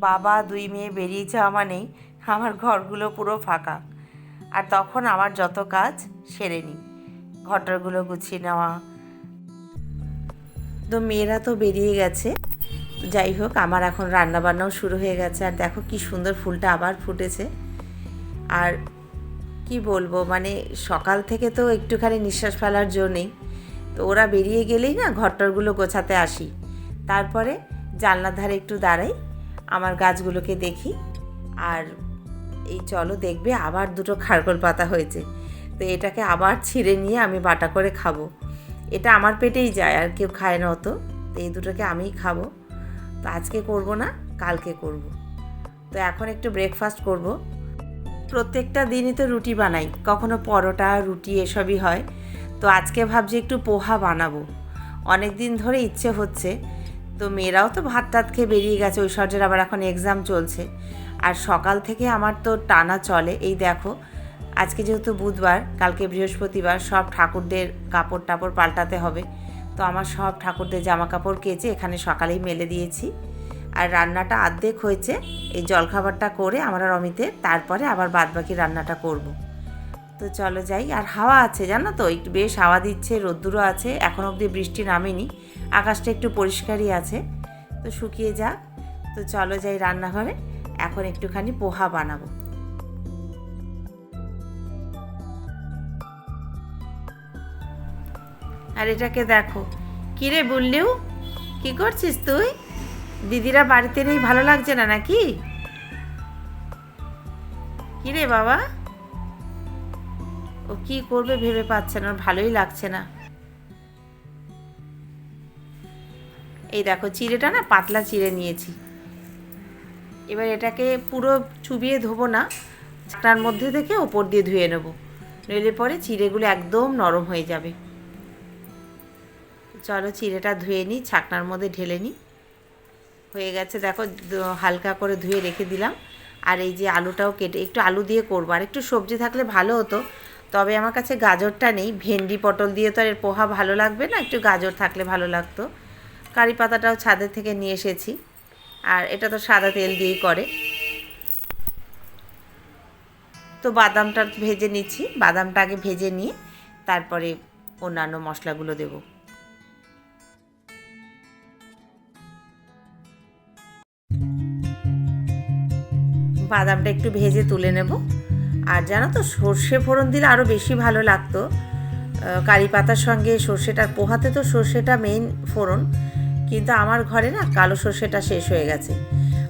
বাবা দুই মেয়ে বেরিয়ে যাওয়া মানেই আমার ঘরগুলো পুরো ফাঁকা। আর তখন আমার যত কাজ সেরে নিই ঘটরগুলো গুছিয়ে নেওয়া। তো মেয়েরা তো বেরিয়ে গেছে। যাই হোক, আমার এখন রান্না বান্নাও শুরু হয়ে গেছে। আর দেখো কি সুন্দর ফুলটা আবার ফুটেছে। আর কি বলব মানে সকাল থেকে তো একটুখানি নিঃশ্বাস ফেলার জো নেই। তো ওরা বেরিয়ে গেলেই না ঘরটরগুলো গোছাতে আসি। তারপরে জানলার ধারে একটু দাঁড়াই। আমার গাছগুলোকে দেখি। আর এই চলো দেখবে আবার দুটো খারকোল পাতা হয়েছে। তো এটাকে আবার ছিঁড়ে নিয়ে আমি বাটা করে খাব। এটা আমার পেটেই যায়, আর কেউ খায় না অত। তো এই দুটোকে আমিই খাব। তো আজকে করব না, কালকে করব। তো এখন একটু ব্রেকফাস্ট করব। প্রত্যেকটা দিনই তো রুটি বানাই। কখনো পরোটা, রুটি এসবই হয়। তো আজকে ভাবছি একটু পোহা বানাবো। অনেক দিন ধরে ইচ্ছে হচ্ছে। তো মেয়েরাও তো ভাত টাত খেয়ে বেরিয়ে গেছে, ঐশ্বর্যের আবার এখন এক্সাম চলছে। আর সকাল থেকে আমার তো টানা চলে, এই দেখো, আজকে যেহেতু বুধবার, কালকে বৃহস্পতিবার, সব ঠাকুরদের কাপড় টাপড় পাল্টাতে হবে। তো আমার সব ঠাকুরদের জামা কাপড় কেচে এখানে সকালেই মেলে দিয়েছি। আর রান্নাটা আর্ধেক হয়েছে, এই জলখাবারটা করে আমরা রমিতে তারপরে আবার বাদবাকি রান্নাটা করব। তো চলো যাই, আর হাওয়া আছে, জানো তো? একটু বেশ হাওয়া দিচ্ছে, রোদ্দুরও আছে, এখন অবধি বৃষ্টি নামেনি। আকাশটা একটু পরিষ্কারই আছে। তো শুকিয়ে যাক। তো চলো যাই রান্নাঘরে। এখন একটুখানি পোহা বানাবো। আর এটাকে দেখো। কিরে বললেও কি করছিস তুই? দিদিরা বাড়িতে নেই, ভালো লাগছে না নাকি? কিরে বাবা? ও কি করবে ভেবে পাচ্ছে না, ভালোই লাগছে না। এই দেখো চিড়েটা না পাতলা চিড়ে নিয়েছি। এবার এটাকে পুরো চুবিয়ে ধোবো না তার মধ্যে থেকে ওপর দিয়ে ধুয়ে নেব। নইলে পরে চিড়েগুলো একদম নরম হয়ে যাবে। চলো চিড়েটা ধুয়ে নিই ছাকনার মধ্যে ঢেলে নিই। হয়ে গেছে, দেখো হালকা করে ধুয়ে রেখে দিলাম। আর এই যে আলুটাও কেটে, একটু আলু দিয়ে করব। আর একটু সবজি থাকলে ভালো হতো, তবে আমার কাছে গাজরটা নেই, ভেন্ডি পটল দিয়ে তো আর এর পোহা ভালো লাগবে না, একটু গাজর থাকলে ভালো লাগতো। কারি পাতাটাও ছাদের থেকে নিয়ে এসেছি। আর এটা তো সাদা তেল দিয়েই করে। তো বাদামটা ভেজে নিচ্ছি। বাদামটা আগে ভেজে নিয়ে তারপরে অন্যান্য মশলাগুলো দেবো। বাদামটা একটু ভেজে তুলে নেব। আর জানো তো, সর্ষে ফোড়ন দিলে আরও বেশি ভালো লাগতো। কারি পাতার সঙ্গে সর্ষেটার, পোহাতে তো সর্ষেটা মেইন ফোড়ন। কিন্তু আমার ঘরে না কালো সর্ষেটা শেষ হয়ে গেছে।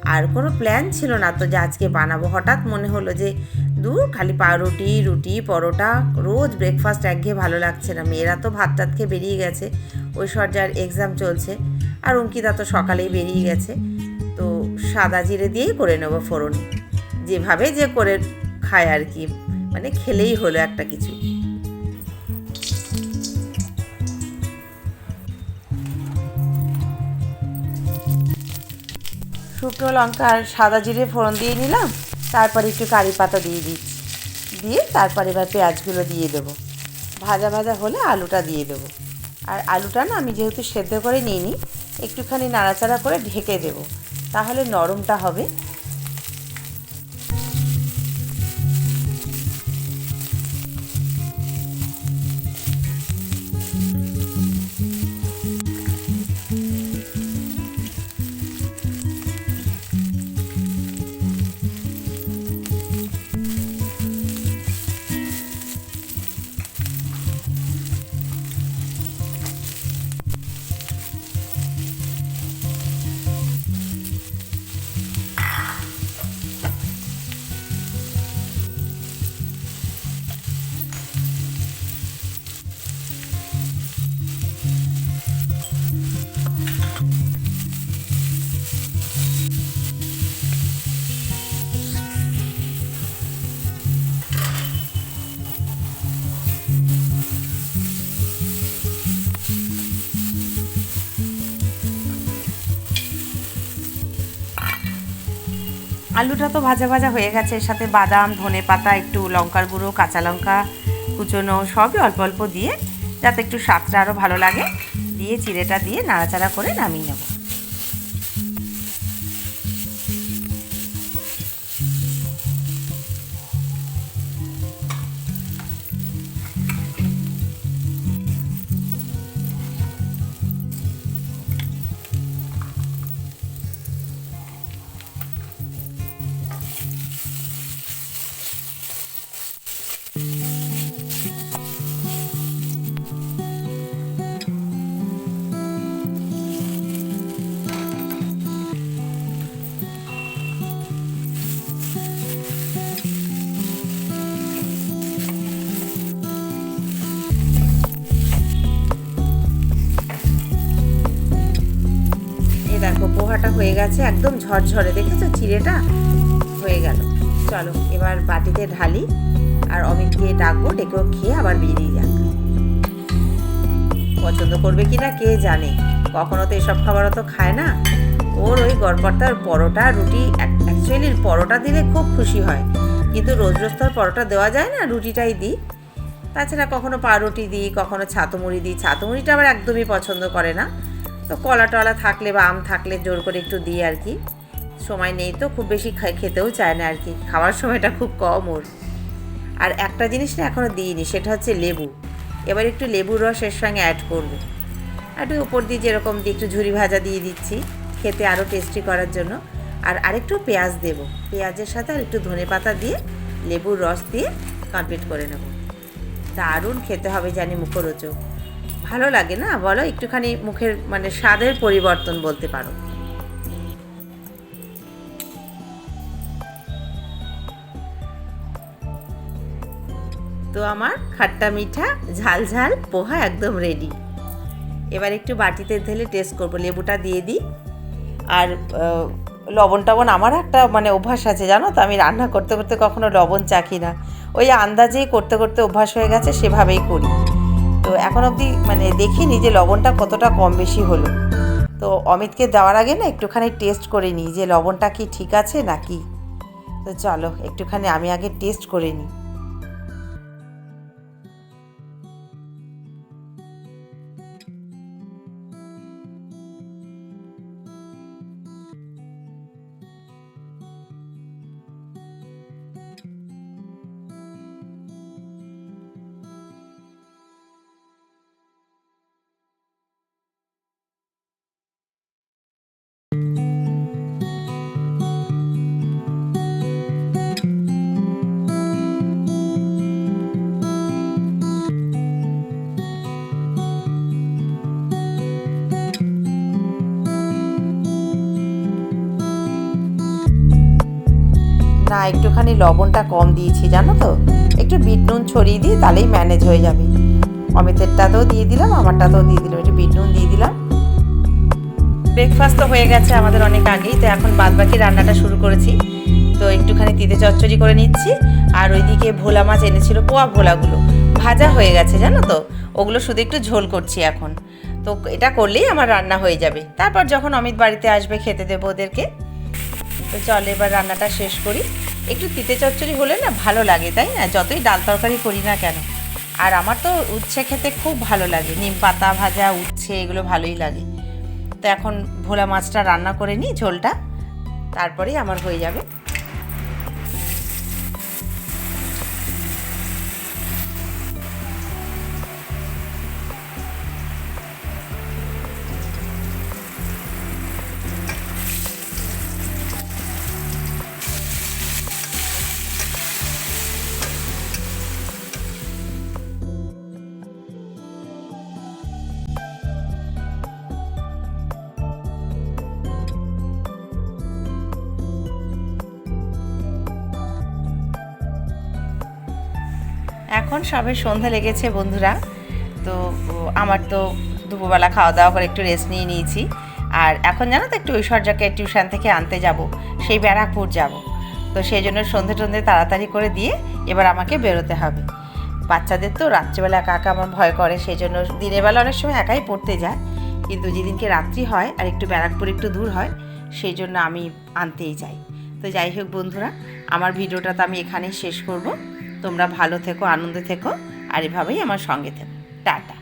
আর কোনো প্ল্যান ছিল না তো যে আজকে বানাবো। হঠাৎ মনে হলো যে, দূর খালি পাউরুটি, রুটি, পরোটা, রোজ ব্রেকফাস্ট একঘেয়ে ভালো লাগছে না। মেয়েরা তো ভাত টাত খেয়ে বেরিয়ে গেছে। ঐশ্বর্যার এক্সাম চলছে। আর অঙ্কিতা তো সকালেই বেরিয়ে গেছে। তো সাদা জিরে দিয়েই করে নেব ফোড়ন। যেভাবে যে করে খায় আর কি। মানে খেলেই হলো একটা কিছু। শুকনো লঙ্কা আর সাদা জিরে ফোড়ন দিয়ে নিলাম। তারপর একটু কারি পাতা দিয়ে দিচ্ছি। দিয়ে তারপর এবার পেঁয়াজগুলো দিয়ে দেবো। ভাজা ভাজা হলে আলুটা দিয়ে দেবো। আর আলুটা না আমি যেহেতু সেদ্ধ করে নিইনি, একটুখানি নাড়াচাড়া করে ঢেকে দেবো। তাহলে নরমটা হবে। আলুটা তো ভাজা ভাজা হয়ে গেছে। এর সাথে বাদাম, ধনে পাতা, একটু লঙ্কার গুঁড়ো, কাঁচা লঙ্কা কুচনো সবই অল্প অল্প দিয়ে যাতে একটু স্বাদটা আরও ভালো লাগে, দিয়ে চিড়েটা দিয়ে নাড়াচাড়া করে নামিয়ে নেব। হয়ে গেছে একদম ঝরঝরে। দেখেছ চিড়েটা? হয়ে গেল। চলো, এবার বাটিতে ঢালি আর অমিতকে ডাকবো ডেকেও খেয়ে আবার বেরিয়ে যাক। পছন্দ করবে কি না কে জানে? কখনো তো এসব খাবার তো খায় না। ওর ওই গড়পড়তার পরোটা, রুটি অ্যাকচুয়ালি পরোটা দিলে খুব খুশি হয়। কিন্তু রোজ রোজ তো পরোটা দেওয়া যায় না, রুটিটাই দিই। তাছাড়া কখনো পাউরুটি দিই, কখনো ছাতুমুড়ি দিই। ছাতুমুড়িটা আবার একদমই পছন্দ করে না। তো কলা টলা থাকলে বা আম থাকলে জোর করে একটু দিই আর কি। সময় নেই তো, খুব বেশি খেতেও চায় না আর কি। খাওয়ার সময়টা খুব কম ওর। আর একটা জিনিস না এখনও দিইনি, সেটা হচ্ছে লেবু। এবার একটু লেবুর রস এর সঙ্গে অ্যাড করব। একটু উপর দিয়ে যেরকম দিয়ে একটু ঝুরি ভাজা দিয়ে দিচ্ছি, খেতে আরও টেস্টি করার জন্য। আর আরেকটু পেঁয়াজ দেব। পেঁয়াজের সাথে আর একটু ধনে পাতা দিয়ে লেবুর রস দিয়ে কমপ্লিট করে নেব। দারুণ খেতে হবে জানি মুখরোচক। ভালো লাগে না? বলো, একটুখানি মুখের মানে স্বাদের পরিবর্তন বলতে পারো। তো আমার খাট্টা মিঠা, ঝাল ঝাল, পোহা একদম রেডি এবার একটু বাটিতে ঢেলে টেস্ট করব, লেবুটা দিয়ে দিই। আর লবণ টবণ আমার একটা মানে অভ্যাস আছে, জানো তো? আমি রান্না করতে করতে কখনো লবণ চাখি না। ওই আন্দাজেই করতে করতে অভ্যাস হয়ে গেছে, সেভাবেই করি। তো এখন অবধি মানে দেখিনি যে লবণটা কতটা কম বেশি হলো। তো অমিতকে দেওয়ার আগে না একটুখানি টেস্ট করে নিই যে লবণটা কি ঠিক আছে নাকি। তো চলো, একটুখানি আমি আগে টেস্ট করে নিই। একটুখানি লবণটা কম দিয়েছি, জানো তো? একটু বিট নুন ছড়িয়ে দিই তাহলেই ম্যানেজ হয়ে যাবে। অমিতেরটাতেও দিয়ে দিলাম, আমারটাতেও দিয়ে দিলাম, একটু বিট নুন দিয়ে দিলাম। ব্রেকফাস্ট তো হয়ে গেছে আমাদের অনেক আগেই, তো এখন বাদবাকি রান্নাটা শুরু করেছি। তো একটুখানি তিতে চচ্চড়ি করে নিচ্ছি, আর ওইদিকে ভোলা মাছ এনেছিল, পোয়া ভোলাগুলো। ভাজা হয়ে গেছে, জানো তো? ওগুলো শুধু একটু ঝোল করছি এখন। তো এটা করলেই আমার রান্না হয়ে যাবে। তারপর যখন অমিত বাড়িতে আসবে, খেতে দেবো ওদেরকে। তো চল এবার রান্নাটা শেষ করি। একটু তিতে চচ্চড়ি হলে না ভালো লাগে, তাই না? যতই ডাল তরকারি করি না কেন। আর আমার তো উচ্ছে খেতে খুব ভালো লাগে। নিম পাতা ভাজা, উচ্ছে, এগুলো ভালোই লাগে। তো এখন ভোলা মাছটা রান্না করে নিই ঝোলটা। তারপরেই আমার হয়ে যাবে। এখন সবে সন্ধ্যা লেগেছে বন্ধুরা, তো আমার তো দুপুরবেলা খাওয়া দাওয়া করে একটু রেস্ট নিয়ে নিয়েছি। আর এখন জানো তো একটু ঐশ্বর্যকে টিউশন থেকে আনতে যাব, সেই ব্যারাকপুর যাব। তো সেই জন্য সন্ধে টন্ধে তাড়াতাড়ি করে দিয়ে এবার আমাকে বেরোতে হবে। বাচ্চাদের তো রাত্রিবেলা একা একা আমার ভয় করে, সেই জন্য দিনের বেলা অনেক সময় একাই পড়তে যায়। কিন্তু যেদিনকে রাত্রি হয় আর একটু ব্যারাকপুর একটু দূর হয়, সেই জন্য আমি আনতেই যাই। তো যাই হোক বন্ধুরা, আমার ভিডিওটা তো আমি এখানেই শেষ করব। তোমরা ভালো থেকো আনন্দে থেকো আর এভাবেই আমার সঙ্গে থেকো। টাটা।